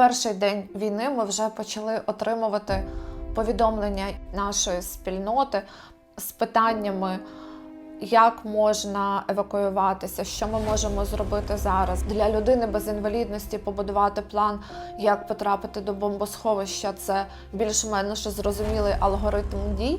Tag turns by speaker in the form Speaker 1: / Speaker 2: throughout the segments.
Speaker 1: перший день війни ми вже почали отримувати повідомлення нашої спільноти з питаннями, як можна евакуюватися, що ми можемо зробити зараз для людини без інвалідності, побудувати план, як потрапити до бомбосховища. Це більш-менш зрозумілий алгоритм дій.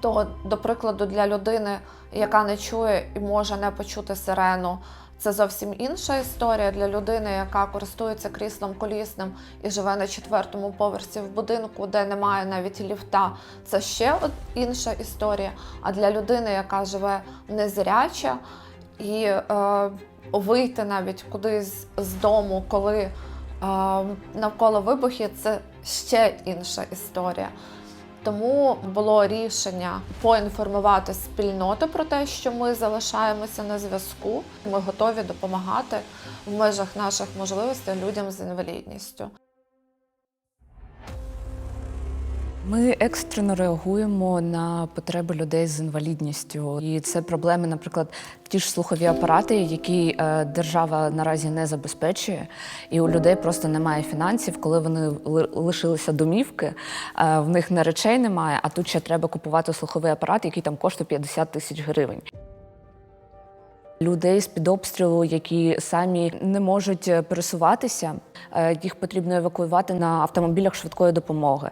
Speaker 1: То, до прикладу, для людини, яка не чує і може не почути сирену, це зовсім інша історія для людини, яка користується кріслом колісним і живе на четвертому поверсі в будинку, де немає навіть ліфта. Це ще інша історія. А для людини, яка живе незряча, і е, вийти навіть кудись з дому, коли е, навколо вибухи, це ще інша історія. Тому було рішення поінформувати спільноту про те, що ми залишаємося на зв'язку. Ми готові допомагати в межах наших можливостей людям з інвалідністю.
Speaker 2: Ми екстрено реагуємо на потреби людей з інвалідністю, і це проблеми, наприклад, ті ж слухові апарати, які е, держава наразі не забезпечує, і у людей просто немає фінансів, коли вони лишилися домівки, е, в них не речей немає, а тут ще треба купувати слуховий апарат, який там коштує 50 тисяч гривень. Людей з під обстрілу, які самі не можуть е, пересуватися, їх потрібно евакуювати на автомобілях швидкої допомоги.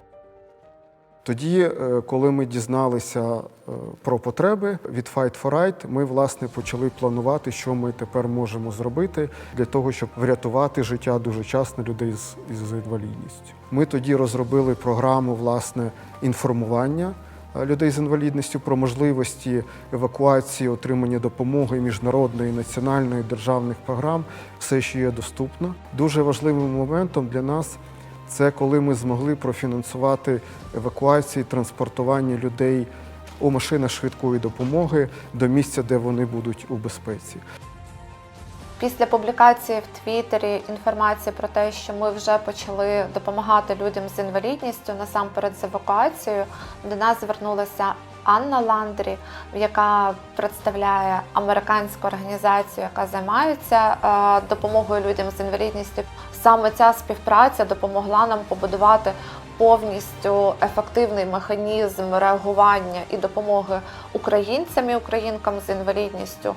Speaker 3: Тоді, е, коли ми дізналися е, про потреби від Fight for Right, ми власне почали планувати, що ми тепер можемо зробити для того, щоб врятувати життя дуже часто людей з, з інвалідністю. Ми тоді розробили програму власне інформування е, людей з інвалідністю про можливості евакуації, отримання допомоги міжнародної, національної державних програм, все, що є доступно. Дуже важливим моментом для нас це коли ми змогли профінансувати евакуацію, транспортування людей у машинах швидкої допомоги до місця, де вони будуть у безпеці.
Speaker 1: Після публікації в Твіттері інформації про те, що ми вже почали допомагати людям з інвалідністю насамперед з евакуацією, до нас звернулася Анна Ландрі, яка представляє американську організацію, яка займається е, допомогою людям з інвалідністю. Саме ця співпраця допомогла нам побудувати повністю ефективний механізм реагування і допомоги українцям і українкам з інвалідністю.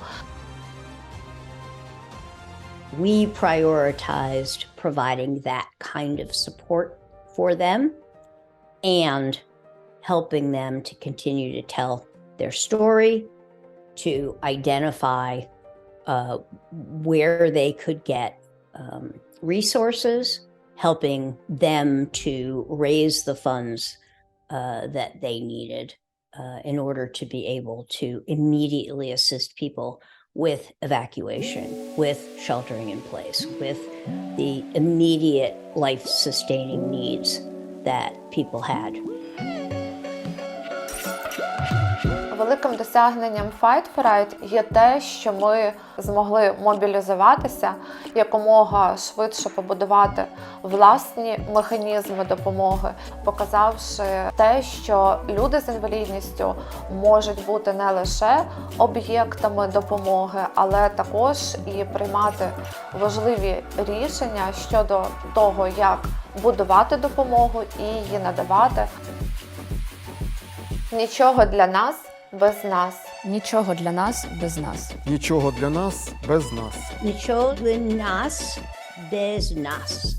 Speaker 4: we prioritized providing that kind of support for them and helping them to continue to tell their story, to identify uh, where they could get um, resources, helping them to raise the funds uh, that they needed uh, in order to be able to immediately assist people with evacuation, with sheltering in place, with the immediate life sustaining needs that people had.
Speaker 1: Великим досягненням Fight for Right є те, що ми змогли мобілізуватися якомога швидше побудувати власні механізми допомоги, показавши те, що люди з інвалідністю можуть бути не лише об'єктами допомоги, але також і приймати важливі рішення щодо того, як будувати допомогу і її надавати. Нічого для нас без нас.
Speaker 2: Нічого для нас без нас.
Speaker 3: Нічого для нас без нас.
Speaker 4: Нічого для нас без нас.